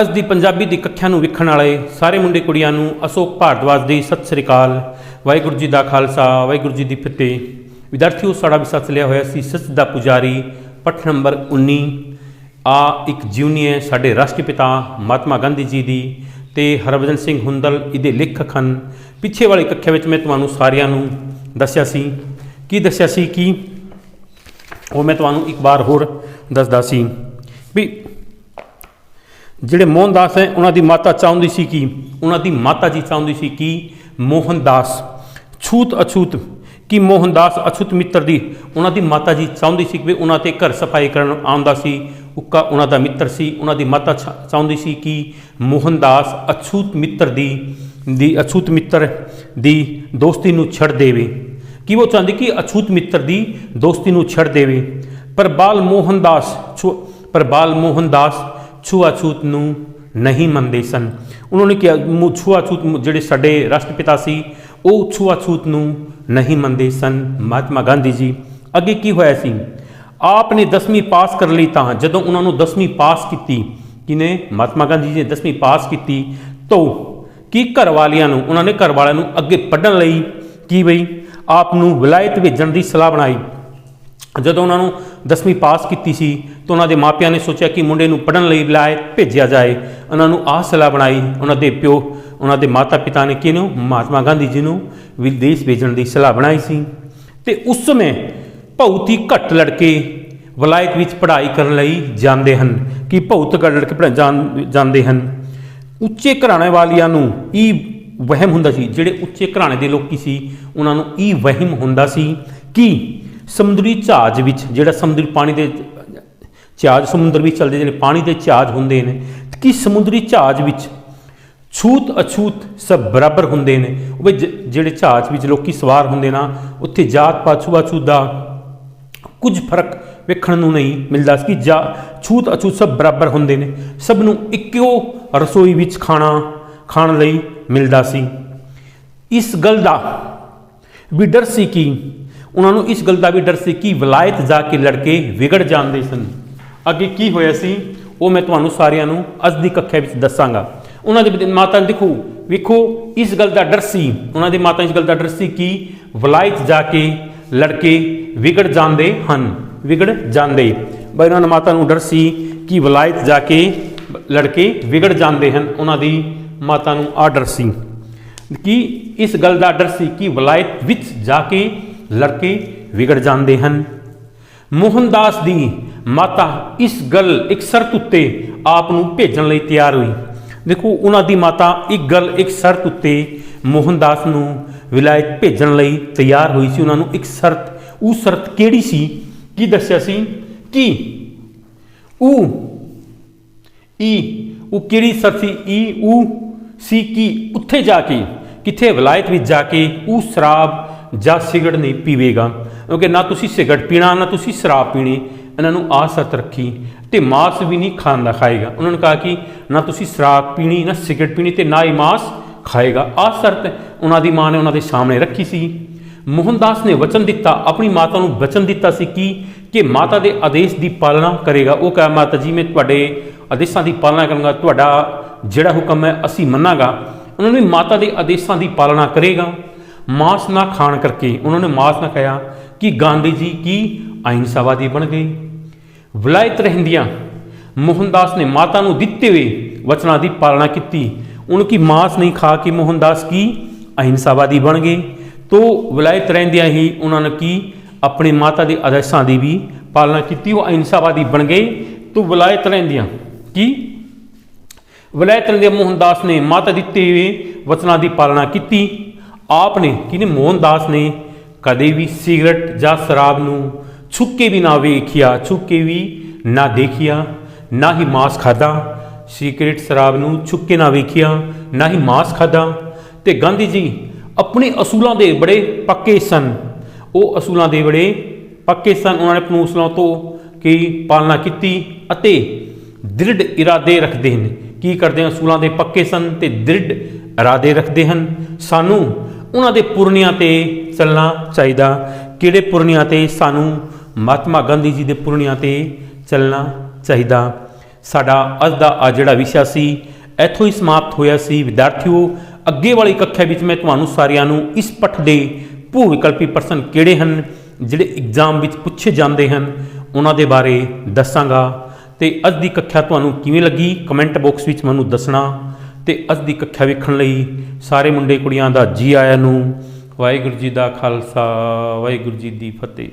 ਅੱਜ ਦੀ ਪੰਜਾਬੀ ਦੀ ਕੱਖਿਆਂ ਨੂੰ ਵੇਖਣ ਵਾਲੇ ਸਾਰੇ ਮੁੰਡੇ ਕੁੜੀਆਂ ਨੂੰ ਅਸ਼ੋਕ ਭਾਰਦਵਾਜ ਦੀ ਸਤਿ ਸ੍ਰੀ ਅਕਾਲ, ਵਾਹਿਗੁਰੂ ਜੀ ਦਾ ਖਾਲਸਾ, ਵਾਹਿਗੁਰੂ ਜੀ ਦੀ ਫਤਿਹ। ਵਿਦਿਆਰਥੀਓ, ਸਾਡਾ ਵਿਸ਼ਾ ਚੱਲਿਆ ਹੋਇਆ ਸੀ ਸੱਚ ਦਾ ਪੁਜਾਰੀ ਪੱਠ ਨੰਬਰ 19 ਆ ਇੱਕ ਜੀਵਨੀ ਹੈ ਸਾਡੇ ਰਾਸ਼ਟਰਪਿਤਾ ਮਹਾਤਮਾ ਗਾਂਧੀ ਜੀ ਦੀ ਤੇ ਹਰਭਜਨ ਸਿੰਘ ਹੁੰਦਲ ਇਹਦੇ ਲੇਖਕ ਹਨ। ਪਿੱਛੇ ਵਾਲੀ ਕੱਖਿਆ ਵਿੱਚ ਮੈਂ ਤੁਹਾਨੂੰ ਸਾਰਿਆਂ ਨੂੰ ਦੱਸਿਆ ਸੀ। ਕੀ ਦੱਸਿਆ ਸੀ? ਕਿ? ਉਹ ਮੈਂ ਤੁਹਾਨੂੰ ਇੱਕ ਵਾਰ ਹੋਰ ਦੱਸਦਾ ਸੀ। ਵੀ ਜਿਹੜੇ ਮੋਹਨਦਾਸ ਹੈ, ਉਹਨਾਂ ਦੀ ਮਾਤਾ ਚਾਹੁੰਦੀ ਸੀ ਕਿ? ਉਹਨਾਂ ਦੀ ਮਾਤਾ ਜੀ ਚਾਹੁੰਦੀ ਸੀ ਕਿ? ਮੋਹਨਦਾਸ। ਛੂਤ ਅਛੂਤ, ਕਿ ਮੋਹਨਦਾਸ ਅਛੂਤ ਮਿੱਤਰ ਦੀ? ਉਹਨਾਂ ਦੀ ਮਾਤਾ ਜੀ ਚਾਹੁੰਦੀ ਸੀ ਕਿ ਉਹਨਾਂ ਤੇ ਘਰ ਸਫ਼ਾਈ ਕਰਨ ਆਉਂਦਾ ਸੀ। ਉੱਕਾ ਉਹਨਾਂ ਦਾ ਮਿੱਤਰ ਸੀ। ਉਹਨਾਂ ਦੀ ਮਾਤਾ ਚਾ- ਚਾਹੁੰਦੀ ਸੀ ਕਿ? ਮੋਹਨਦਾਸ ਅਛੂਤ ਮਿੱਤਰ ਦੀ ਦੀ ਅਛੂਤ ਮਿੱਤਰ ਦੀ ਦੋਸਤੀ ਨੂੰ ਛੱਡ ਦੇਵੇ। ਕਿ ਉਹ ਚਾਹੁੰਦੀ ਕਿ ਅਛੂਤ ਮਿੱਤਰ ਦੀ ਦੋਸਤੀ ਨੂੰ ਛੱਡ ਦੇਵੇ? ਪਰ ਬਾਲ ਮੋਹਨਦਾਸ, ਛੁ- ਪਰ ਬਾਲ ਮੋਹਨਦਾਸ ਛੂਆਛੂਤ ਨੂੰ ਨਹੀਂ ਮੰਨਦੇ ਸਨ। ਉਹਨਾਂ ਨੇ ਕਿਹਾ ਛੂਆਛੂਤ ਜਿਹੜੇ ਸਾਡੇ ਰਾਸ਼ਟਰਪਿਤਾ ਸੀ, ਉਹ ਛੂਆਛੂਤ ਨੂੰ ਨਹੀਂ ਮੰਨਦੇ ਸਨ। ਮਹਾਤਮਾ ਗਾਂਧੀ ਜੀ, ਅੱਗੇ ਕੀ ਹੋਇਆ ਸੀ? ਆਪ ਨੇ 10ਵੀਂ ਪਾਸ ਕਰ ਲਈ ਤਾਂ ਜਦੋਂ ਉਹਨਾਂ ਨੂੰ 10ਵੀਂ ਪਾਸ ਕੀਤੀ ਕਿਨੇ ਮਹਾਤਮਾ ਗਾਂਧੀ ਜੀ ਨੇ 10ਵੀਂ ਪਾਸ ਕੀਤੀ। ਤਾਂ, ਕੀ ਘਰ ਵਾਲਿਆਂ ਨੂੰ, ਉਹਨਾਂ ਨੇ ਘਰ ਵਾਲਿਆਂ ਨੂੰ ਅੱਗੇ ਪੜ੍ਹਨ ਲਈ ਕੀ ਬਈ? ਆਪ ਨੂੰ ਵਿਲਾਇਤ ਭੇਜਣ ਦੀ ਸਲਾਹ ਬਣਾਈ। ਜਦੋਂ ਉਹਨਾਂ ਨੂੰ 10ਵੀਂ ਪਾਸ ਕੀਤੀ ਸੀ ਤਾਂ ਉਹਨਾਂ ਦੇ ਮਾਪਿਆਂ ਨੇ ਸੋਚਿਆ ਕਿ ਮੁੰਡੇ ਨੂੰ ਪੜ੍ਹਨ ਲਈ ਵਿਲਾਇਤ ਭੇਜਿਆ ਜਾਏ। ਉਹਨਾਂ ਨੂੰ ਆਹ ਸਲਾਹ ਬਣਾਈ। ਉਹਨਾਂ ਦੇ ਪਿਓ, ਉਹਨਾਂ ਦੇ ਮਾਤਾ ਪਿਤਾ ਨੇ ਕਿਹਨੂੰ? ਮਹਾਤਮਾ ਗਾਂਧੀ ਜੀ ਨੂੰ ਵਿਦੇਸ਼ ਭੇਜਣ ਦੀ ਸਲਾਹ ਬਣਾਈ ਸੀ। ਤੇ ਉਸ ਸਮੇਂ ਬਹੁਤ ਹੀ ਘੱਟ ਲੜਕੇ ਵਿਲਾਇਤ ਵਿੱਚ ਪੜ੍ਹਾਈ ਕਰਨ ਲਈ ਜਾਂਦੇ ਹਨ। ਕਿ ਬਹੁਤ ਘੱਟ ਲੜਕੇ ਪੜ੍ਹਨ ਜਾਣ- ਜਾਂਦੇ ਹਨ? ਉੱਚੇ ਘਰਾਣੇ ਵਾਲਿਆਂ ਨੂੰ ਇਹ ਵਹਿਮ ਹੁੰਦਾ ਸੀ। ਜਿਹੜੇ ਉੱਚੇ ਘਰਾਣੇ ਦੇ ਲੋਕੀ ਸੀ, ਉਹਨਾਂ ਨੂੰ ਇਹ ਵਹਿਮ ਹੁੰਦਾ ਸੀ ਕਿ ਸਮੁੰਦਰੀ ਜਹਾਜ਼ ਵਿੱਚ, ਜਿਹੜਾ ਸਮੁੰਦਰੀ ਪਾਣੀ ਦੇ ਜਹਾਜ਼ ਸਮੁੰਦਰ ਵਿੱਚ ਚੱਲਦੇ ਜਿਹੜੇ ਪਾਣੀ ਦੇ ਜਹਾਜ਼ ਹੁੰਦੇ ਨੇ, ਕਿ ਸਮੁੰਦਰੀ ਜਹਾਜ਼ ਵਿੱਚ ਛੂਤ ਅਛੂਤ ਸਭ ਬਰਾਬਰ ਹੁੰਦੇ ਨੇ। ਉਹ ਜਿਹੜੇ ਜਹਾਜ਼ ਵਿੱਚ ਲੋਕੀ ਸਵਾਰ ਹੁੰਦੇ ਨਾ, ਉੱਥੇ ਜਾਤ ਪਾਤ ਛੂਆਛੂਤ ਦਾ ਕੁਝ ਫ਼ਰਕ ਵੇਖਣ ਨੂੰ ਨਹੀਂ ਮਿਲਦਾ ਸੀ ਕਿ ਜਾ, ਛੂਤ ਅਛੂਤ ਸਭ ਬਰਾਬਰ ਹੁੰਦੇ ਨੇ। ਸਭ ਨੂੰ ਇੱਕੋ ਰਸੋਈ ਵਿੱਚ ਖਾਣਾ, ਖਾਣ ਲਈ ਮਿਲਦਾ ਸੀ। ਇਸ ਗੱਲ ਦਾ ਵੀ ਡਰ ਸੀ ਕਿ ਉਹਨਾਂ ਨੂੰ ਇਸ ਗੱਲ ਦਾ ਵੀ ਡਰ ਸੀ ਕਿ ਵਿਲਾਇਤ ਜਾ ਕੇ ਲੜਕੇ ਵਿਗੜ ਜਾਂਦੇ ਸਨ। ਅੱਗੇ ਕੀ ਹੋਇਆ ਸੀ, ਉਹ ਮੈਂ ਤੁਹਾਨੂੰ ਸਾਰਿਆਂ ਨੂੰ ਅੱਜ ਦੀ ਕੱਖਿਆ ਵਿੱਚ ਦੱਸਾਂਗਾ। ਉਹਨਾਂ ਦੇ ਮਾਤਾ ਨੇ ਦੇਖੋ, ਵੇਖੋ, ਇਸ ਗੱਲ ਦਾ ਡਰ ਸੀ। ਉਹਨਾਂ ਦੇ ਮਾਤਾ ਇਸ ਗੱਲ ਦਾ ਡਰ ਸੀ ਕਿ ਵਿਲਾਇਤ ਜਾ ਕੇ ਲੜਕੇ ਵਿਗੜ ਜਾਂਦੇ ਹਨ, ਵਿਗੜ ਜਾਂਦੇ। ਬਈ ਉਹਨਾਂ ਦੀ ਮਾਤਾ ਨੂੰ ਡਰ ਸੀ ਕਿ ਵਿਲਾਇਤ ਜਾ ਕੇ ਲੜਕੇ ਵਿਗੜ ਜਾਂਦੇ ਹਨ। ਉਹਨਾਂ ਦੀ ਮਾਤਾ ਨੂੰ ਆ ਡਰ ਸੀ। ਕਿ ਇਸ ਗੱਲ ਦਾ ਡਰ ਸੀ ਕਿ ਵਲਾਇਤ ਵਿੱਚ ਜਾ ਕੇ ਲੜਕੇ ਵਿਗੜ ਜਾਂਦੇ ਹਨ। ਮੋਹਨਦਾਸ ਦੀ ਮਾਤਾ ਇਸ ਗੱਲ ਇੱਕ ਸ਼ਰਤ ਉੱਤੇ ਆਪ ਨੂੰ ਭੇਜਣ ਲਈ ਤਿਆਰ ਹੋਈ। ਦੇਖੋ, ਉਹਨਾਂ ਦੀ ਮਾਤਾ ਇੱਕ ਗੱਲ ਇੱਕ ਸ਼ਰਤ ਉੱਤੇ ਮੋਹਨਦਾਸ ਨੂੰ ਵਿਲਾਇਤ ਭੇਜਣ ਲਈ ਤਿਆਰ ਹੋਈ ਸੀ। ਉਹਨਾਂ ਨੂੰ ਇੱਕ ਸ਼ਰਤ, ਉਹ ਸ਼ਰਤ ਕਿਹੜੀ ਸੀ? ਕੀ ਦੱਸਿਆ ਸੀ? ਕਿ? ਉਹ ਈ, ਉਹ ਕਿਹੜੀ ਸ਼ਰਤ ਸੀ? ਈ ਉਹ ਸੀ, ਕਿ? ਉੱਥੇ ਜਾ ਕੇ, ਕਿੱਥੇ ਵਿਲਾਇਤ ਵਿੱਚ ਜਾ ਕੇ, ਉਹ ਸ਼ਰਾਬ ਜਾਂ ਸਿਗਰਟ ਨਹੀਂ ਪੀਵੇਗਾ। ਕਿਉਂਕਿ ਨਾ ਤੁਸੀਂ ਸਿਗਰਟ ਪੀਣਾ, ਨਾ ਤੁਸੀਂ ਸ਼ਰਾਬ ਪੀਣੀ, ਇਹਨਾਂ ਨੂੰ ਆਹ ਸ਼ਰਤ ਰੱਖੀ ਤੇ ਮਾਸ ਵੀ ਨਹੀਂ ਖਾਂਦਾ ਖਾਏਗਾ। ਉਹਨਾਂ ਨੇ ਕਹਾ ਕਿ ਨਾ ਤੁਸੀਂ ਸ਼ਰਾਬ ਪੀਣੀ, ਨਾ ਸਿਗਰਟ ਪੀਣੀ ਤੇ ਨਾ ਹੀ ਮਾਸ ਖਾਏਗਾ। ਆਹ ਸ਼ਰਤ ਉਹਨਾਂ ਦੀ ਮਾਂ ਨੇ ਉਹਨਾਂ ਦੇ ਸਾਹਮਣੇ ਰੱਖੀ ਸੀ। ਮੋਹਨਦਾਸ ਨੇ ਵਚਨ ਦਿੱਤਾ, ਆਪਣੀ ਮਾਤਾ ਨੂੰ ਵਚਨ ਦਿੱਤਾ ਸੀ ਕਿ ਕਿ ਮਾਤਾ ਦੇ ਆਦੇਸ਼ ਦੀ ਪਾਲਣਾ ਕਰੇਗਾ। ਉਹ ਕਹਾ, ਮਾਤਾ ਜੀ, ਮੈਂ ਤੁਹਾਡੇ ਆਦੇਸ਼ਾਂ ਦੀ ਪਾਲਣਾ ਕਰਾਂਗਾ, ਤੁਹਾਡਾ ਜਿਹੜਾ ਹੁਕਮ ਹੈ ਅਸੀਂ ਮੰਨਾਂਗਾ। ਉਹਨਾਂ ਨੇ ਮਾਤਾ ਦੇ ਆਦੇਸ਼ਾਂ ਦੀ ਪਾਲਣਾ ਕਰੇਗਾ। ਮਾਸ ਨਾ ਖਾਣ ਕਰਕੇ ਉਹਨਾਂ ਨੇ ਮਾਸ ਨਾ ਖਾਇਆ ਕਿ ਗਾਂਧੀ ਜੀ ਕੀ ਅਹਿੰਸਾਵਾਦੀ ਬਣ ਗਏ। ਵਿਲਾਇਤ ਰਹਿੰਦੀਆਂ ਮੋਹਨਦਾਸ ਨੇ ਮਾਤਾ ਨੂੰ ਦਿੱਤੇ ਹੋਏ ਵਚਨਾਂ ਦੀ ਪਾਲਣਾ ਕੀਤੀ। ਉਹਨਾਂ ਕੀ ਮਾਸ ਨਹੀਂ ਖਾ ਕੇ ਮੋਹਨਦਾਸ ਕੀ ਅਹਿੰਸਾਵਾਦੀ ਬਣ ਗਏ? ਤੋ ਵਿਲਾਇਤ ਰਹਿੰਦਿਆਂ ਹੀ ਉਹਨਾਂ ਨੇ ਕੀ ਆਪਣੇ ਮਾਤਾ ਦੇ ਆਦਰਸ਼ਾਂ ਦੀ ਵੀ ਪਾਲਣਾ ਕੀਤੀ। ਉਹ ਅਹਿੰਸਾਵਾਦੀ ਬਣ ਗਏ। ਤੋ ਵਿਲਾਇਤ ਰਹਿੰਦਿਆਂ ਕੀ? ਵਿਲਾਇਤ ਰਹਿੰਦਿਆਂ ਮੋਹਨਦਾਸ ਨੇ ਮਾਤਾ ਦਿੱਤੇ ਹੋਏ ਵਚਨਾਂ ਦੀ ਪਾਲਣਾ ਕੀਤੀ। ਆਪ ਨੇ ਕਿਨੇ ਮੋਹਨਦਾਸ ਨੇ ਕਦੇ ਵੀ ਸਿਗਰਟ ਜਾਂ ਸ਼ਰਾਬ ਨੂੰ ਛੁੱਕ ਕੇ ਵੀ ਨਾ ਵੇਖਿਆ, ਛੁੱਕ ਕੇ ਵੀ ਨਾ ਦੇਖਿਆ, ਨਾ ਹੀ ਮਾਸ ਖਾਦਾ ਸਿਗਰਟ, ਸ਼ਰਾਬ ਨੂੰ ਛੁੱਕ ਕੇ ਨਾ ਵੇਖਿਆ, ਨਾ ਹੀ ਮਾਸ ਖਾਦਾ ਤੇ ਗਾਂਧੀ ਜੀ ਆਪਣੇ ਅਸੂਲਾਂ ਦੇ ਬੜੇ ਪੱਕੇ ਸਨ। ਉਹ ਅਸੂਲਾਂ ਦੇ ਬੜੇ ਪੱਕੇ ਸਨ। ਉਹਨਾਂ ਨੇ ਆਪਣੇ ਅਸੂਲਾਂ ਤੋਂ ਕੀ ਪਾਲਣਾ ਕੀਤੀ ਅਤੇ ਦ੍ਰਿੜ ਇਰਾਦੇ ਰੱਖਦੇ ਹਨ। ਕੀ ਕਰਦੇ ਹਨ? ਅਸੂਲਾਂ ਦੇ ਪੱਕੇ ਸਨ ਤੇ ਦ੍ਰਿੜ ਇਰਾਦੇ ਰੱਖਦੇ ਹਨ। ਸਾਨੂੰ ਉਹਨਾਂ ਦੇ ਪੁਰਨਿਆਂ ਤੇ ਚੱਲਣਾ ਚਾਹੀਦਾ। ਕਿਹੜੇ ਪੁਰਨਿਆਂ ਤੇ? ਸਾਨੂੰ ਮਹਾਤਮਾ ਗਾਂਧੀ ਜੀ ਦੇ ਪੁਰਨਿਆਂ ਤੇ ਚੱਲਣਾ ਚਾਹੀਦਾ। ਸਾਡਾ ਅੱਜ ਦਾ ਆ ਜਿਹੜਾ ਵਿਸ਼ਾ ਸੀ, ਇੱਥੋਂ ਹੀ ਸਮਾਪਤ ਹੋਇਆ ਸੀ। ਵਿਦਿਆਰਥੀਓ, ਅੱਗੇ ਵਾਲੀ ਕੱਖਿਆ ਵਿੱਚ ਮੈਂ ਤੁਹਾਨੂੰ ਸਾਰਿਆਂ ਨੂੰ ਇਸ ਪੱਠ ਦੇ ਭੂ ਵਿਕਲਪੀ ਪ੍ਰਸ਼ਨ ਕਿਹੜੇ ਹਨ, ਜਿਹੜੇ ਐਗਜ਼ਾਮ ਵਿੱਚ ਪੁੱਛੇ ਜਾਂਦੇ ਹਨ, ਉਹਨਾਂ ਦੇ ਬਾਰੇ ਦੱਸਾਂਗਾ। ਤੇ ਅੱਜ ਦੀ ਕੱਖਿਆ ਤੁਹਾਨੂੰ ਕਿਵੇਂ ਲੱਗੀ? ਕਮੈਂਟ ਬਾਕਸ ਵਿੱਚ ਮੈਨੂੰ ਦੱਸਣਾ। ਤੇ ਅੱਜ ਦੀ ਕੱਖਿਆ ਵੇਖਣ ਲਈ ਸਾਰੇ ਮੁੰਡੇ ਕੁੜੀਆਂ ਦਾ ਜੀ ਆਇਆਂ ਨੂੰ ਵਾਹਿਗੁਰੂ ਜੀ ਦਾ ਖਾਲਸਾ, ਵਾਹਿਗੁਰੂ ਜੀ ਦੀ ਫਤਿਹ।